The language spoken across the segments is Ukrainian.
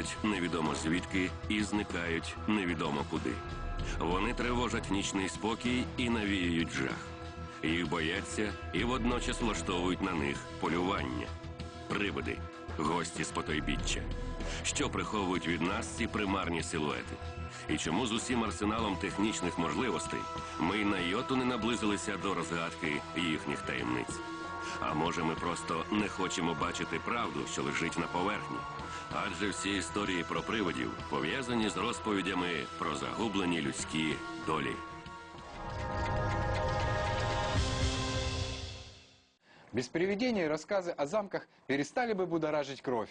Приходять невідомо звідки і зникають невідомо куди. Вони тривожать нічний спокій і навіюють жах. Їх бояться і водночас влаштовують на них полювання. Привиди, гості з потойбіччя. Що приховують від нас ці примарні силуети? І чому з усім арсеналом технічних можливостей ми й на йоту не наблизилися до розгадки їхніх таємниць? А може, ми просто не хочемо бачити правду, що лежить на поверхні? Адже всі історії про привидів пов'язані з розповідями про загублені людські долі. Без привидений рассказы о замках перестали бы будоражить кровь.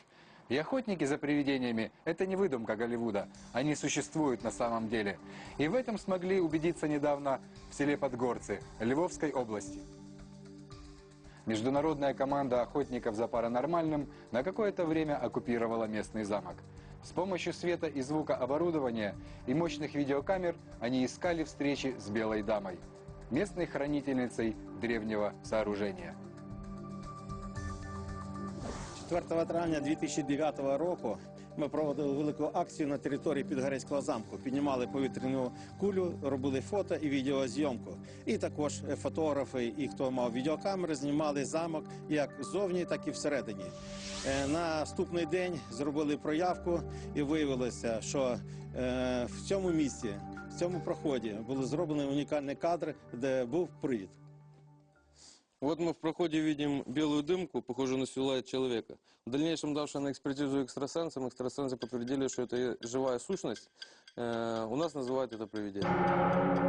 И охотники за привидениями – это не выдумка Голливуда. Они существуют на самом деле. И в этом смогли убедиться недавно в селе Подгорцы Львовской области. Международная команда охотников за паранормальным на какое-то время оккупировала местный замок. С помощью света и звука оборудования и мощных видеокамер они искали встречи с Белой Дамой, местной хранительницей древнего сооружения. 4 травня 2009 року ми проводили велику акцію на території Підгорецького замку. Піднімали повітряну кулю, робили фото і відеозйомку. І також фотографи і хто мав відеокамери, знімали замок як ззовні, так і всередині. Е, Наступний день зробили проявку і виявилося, що е, в цьому місці, в цьому проході були зроблені унікальні кадри, де був привід. Вот мы в проходе видим белую дымку, похожую на силуэт человека. В дальнейшем, давши на экспертизу экстрасенсам, экстрасенсы подтвердили, что это живая сущность. Э, у нас называют это привидение.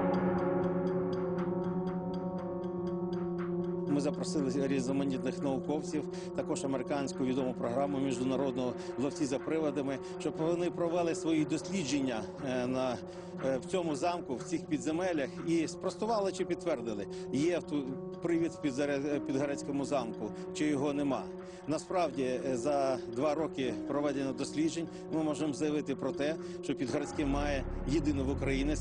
Ми запросили різноманітних науковців, також американську відому програму міжнародного ловці за приводами, щоб вони провели свої дослідження е, на е, в цьому замку, в цих підземеллях, і спростували чи підтвердили, є привід в Підзаре- Підгорецькому замку, чи його нема. Насправді, е, за два роки проведення досліджень ми можемо заявити про те, що Підгорецький має єдиний в Україні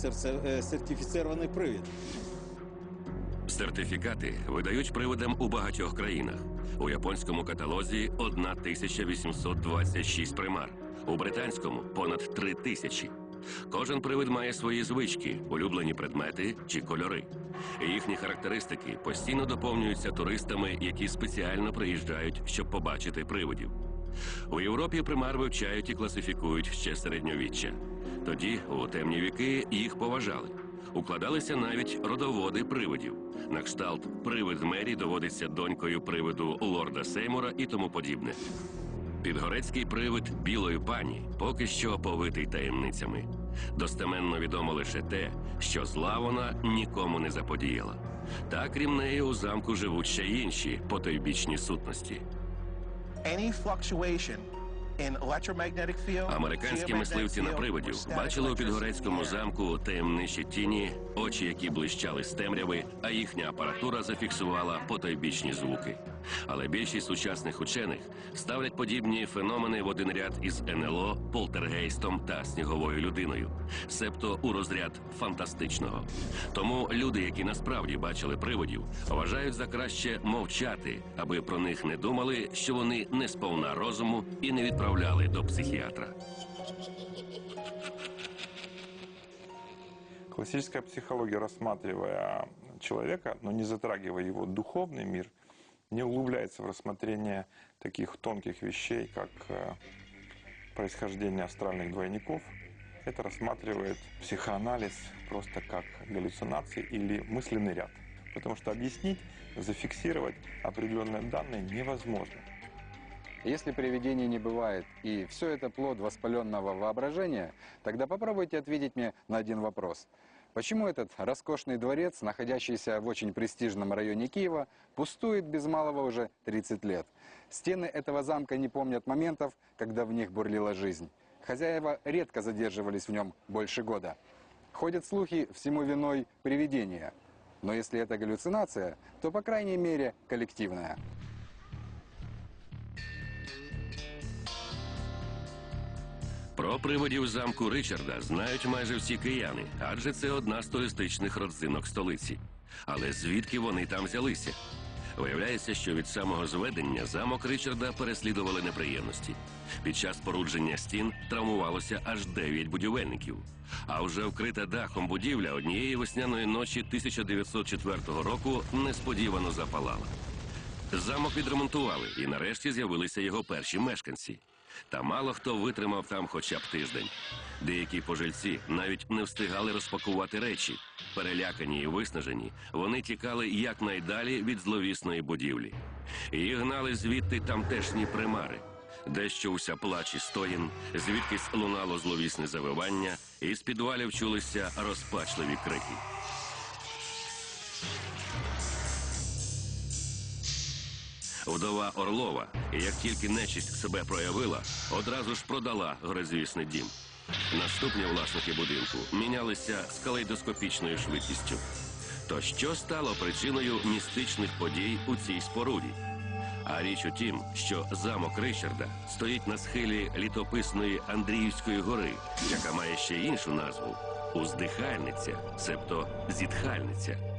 е, сертифіцірований привід. Сертифікати видають привидам у багатьох країнах. У японському каталозі 1826 примар, у британському понад 3 тисячі. Кожен привид має свої звички, улюблені предмети чи кольори. Їхні характеристики постійно доповнюються туристами, які спеціально приїжджають, щоб побачити привидів. У Європі примар вивчають і класифікують ще середньовіччя. Тоді, у темні віки, їх поважали. Укладалися навіть родоводи привидів. На кшталт привид Мері доводиться донькою привиду лорда Сеймура і тому подібне. Підгорецький привид білої пані поки що оповитий таємницями. Достеменно відомо лише те, що зла вона нікому не заподіяла. Та крім неї у замку живуть ще інші потойбічні сутності. any fluctuation Американські мисливці на приводі привидів бачили у підгорецькому замку таємничі тіні, очі, які блищали з темряви, а їхня апаратура зафіксувала потойбічні звуки. Але більшість сучасних учених ставлять подібні феномени в один ряд із НЛО, полтергейстом та сніговою людиною, себто у розряд фантастичного. Тому люди, які насправді бачили привидів, вважають за краще мовчати, аби про них не думали, що вони не сповна розуму і не відправляли до психіатра. Классическая психология, рассматривая человека, но не затрагивая его духовный мир, не углубляется в рассмотрение таких тонких вещей, как э, происхождение астральных двойников. Это рассматривает психоанализ просто как галлюцинации или мысленный ряд. Потому что объяснить, зафиксировать определенные данные невозможно. Если привидений не бывает, и все это плод воспаленного воображения, тогда попробуйте ответить мне на один вопрос. Почему этот роскошный дворец, находящийся в очень престижном районе Киева, пустует без малого уже 30 лет? Стены этого замка не помнят моментов, когда в них бурлила жизнь. Хозяева редко задерживались в нем больше года. Ходят слухи, всему виной привидения. Но если это галлюцинация, то, по крайней мере, коллективная. Про привидів замку Ричарда знають майже всі кияни, адже це одна з туристичних родзинок столиці. Але звідки вони там взялися? Виявляється, що від самого зведення замок Ричарда переслідували неприємності. Під час порудження стін травмувалося аж 9 будівельників. А вже вкрита дахом будівля однієї весняної ночі 1904 року несподівано запалала. Замок відремонтували, і нарешті з'явилися його перші мешканці. Та мало хто витримав там хоча б тиждень. Деякі пожильці навіть не встигали розпакувати речі. Перелякані і виснажені, вони тікали якнайдалі від зловісної будівлі. Їх гнали звідти тамтешні примари. Дещо уся плач і стоїн, звідкись лунало зловісне завивання, і з підвалів чулися розпачливі крики. Вдова Орлова, як тільки нечисть себе проявила, одразу ж продала грозвісний дім. Наступні власники будинку мінялися з калейдоскопічною швидкістю. То що стало причиною містичних подій у цій споруді? А річ у тім, що замок Ричарда стоїть на схилі літописної Андріївської гори, яка має ще іншу назву уздихальниця, себто зітхальниця.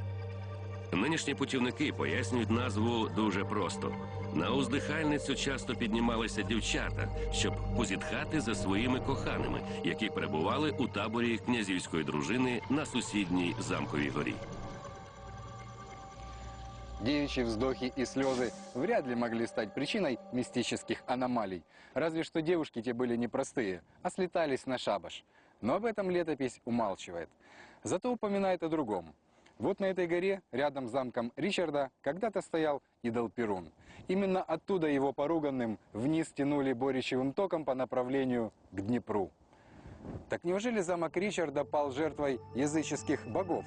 Нинішні путівники пояснюють назву дуже просто. На уздихальницю часто піднімалися дівчата, щоб позітхати за своїми коханими, які перебували у таборі князівської дружини на сусідній замковій горі. Девичьи вздохи и слезы вряд ли могли стать причиной мистических аномалий. Разве что девушки те были непростые, а слетались на шабаш. Но об этом летопись умалчивает. Зато упоминает о другом. Вот на этой горе, рядом с замком Ричарда, когда-то стоял идол Перун. Именно оттуда его поруганным вниз тянули боричевым током по направлению к Днепру. Так неужели замок Ричарда пал жертвой языческих богов?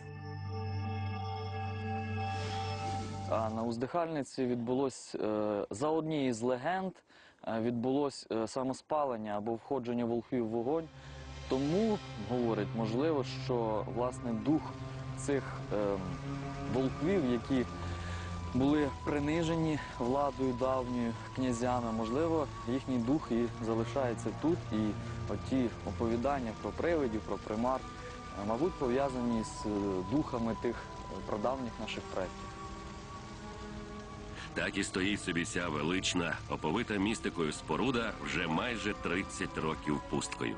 А на уздихальниці відбулось е, за однією з легенд е, відбулось е, самоспалення або входження волхвів в вогонь. Тому говорить, можливо, що власне дух цих е, які були принижені владою давньою князями, можливо, їхній дух і залишається тут. І оті оповідання про привидів, про примар, е, мабуть, пов'язані з е, духами тих е, прадавніх наших предків. Так і стоїть собі ця велична, оповита містикою споруда вже майже 30 років пусткою.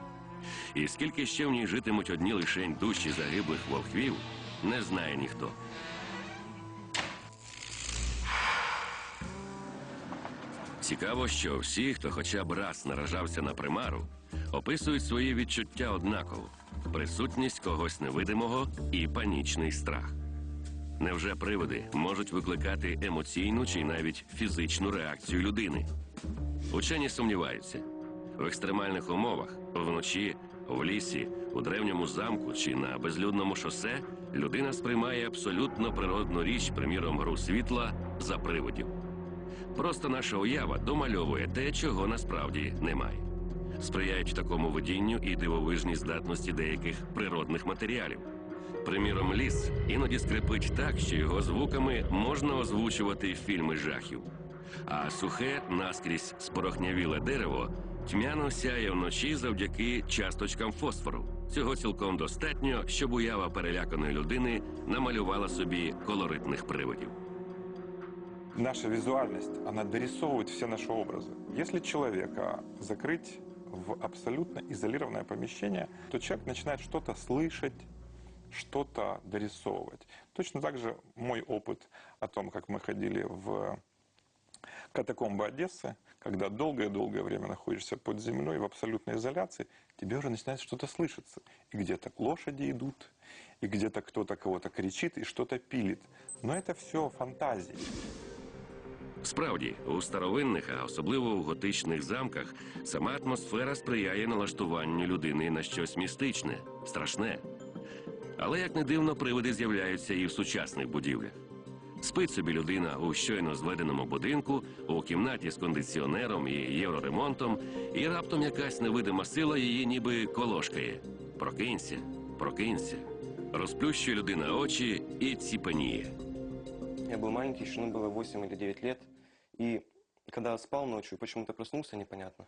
І скільки ще в ній житимуть одні лишень душі загиблих волхвів, не знає ніхто. Цікаво, що всі, хто хоча б раз наражався на примару, описують свої відчуття однаково: присутність когось невидимого і панічний страх. Невже привиди можуть викликати емоційну чи навіть фізичну реакцію людини? Учені сумніваються. В екстремальних умовах вночі, в лісі, у древньому замку чи на безлюдному шосе людина сприймає абсолютно природну річ, приміром гру світла, за привидів. Просто наша уява домальовує те, чого насправді немає. Сприяють такому видінню і дивовижні здатності деяких природних матеріалів. Приміром, ліс іноді скрипить так, що його звуками можна озвучувати фільми жахів. А сухе, наскрізь спорохнявіле дерево тьмяно сяє вночі завдяки часточкам фосфору. Цього цілком достатньо, щоб уява переляканої людини намалювала собі колоритних привидів. Наша визуальность, она дорисовывает все наши образы. Если человека закрыть в абсолютно изолированное помещение, то человек начинает что-то слышать, что-то дорисовывать. Точно так же мой опыт о том, как мы ходили в катакомбы Одессы, когда долгое-долгое время находишься под землей в абсолютной изоляции, тебе уже начинает что-то слышаться. И где-то лошади идут, и где-то кто-то кого-то кричит и что-то пилит. Но это все фантазии. Справді, у старовинних, а особливо в готичних замках, сама атмосфера сприяє налаштуванню людини на щось містичне, страшне. Але як не дивно, привиди з'являються і в сучасних будівлях. Спить собі людина у щойно зведеному будинку, у кімнаті з кондиціонером і євроремонтом, і раптом якась невидима сила її ніби колошкає. Прокинься, прокинься. Розплющує людина очі і ціпеніє. Я был маленький, еще ну, было 8 или 9 лет. И когда спал ночью, почему-то проснулся непонятно.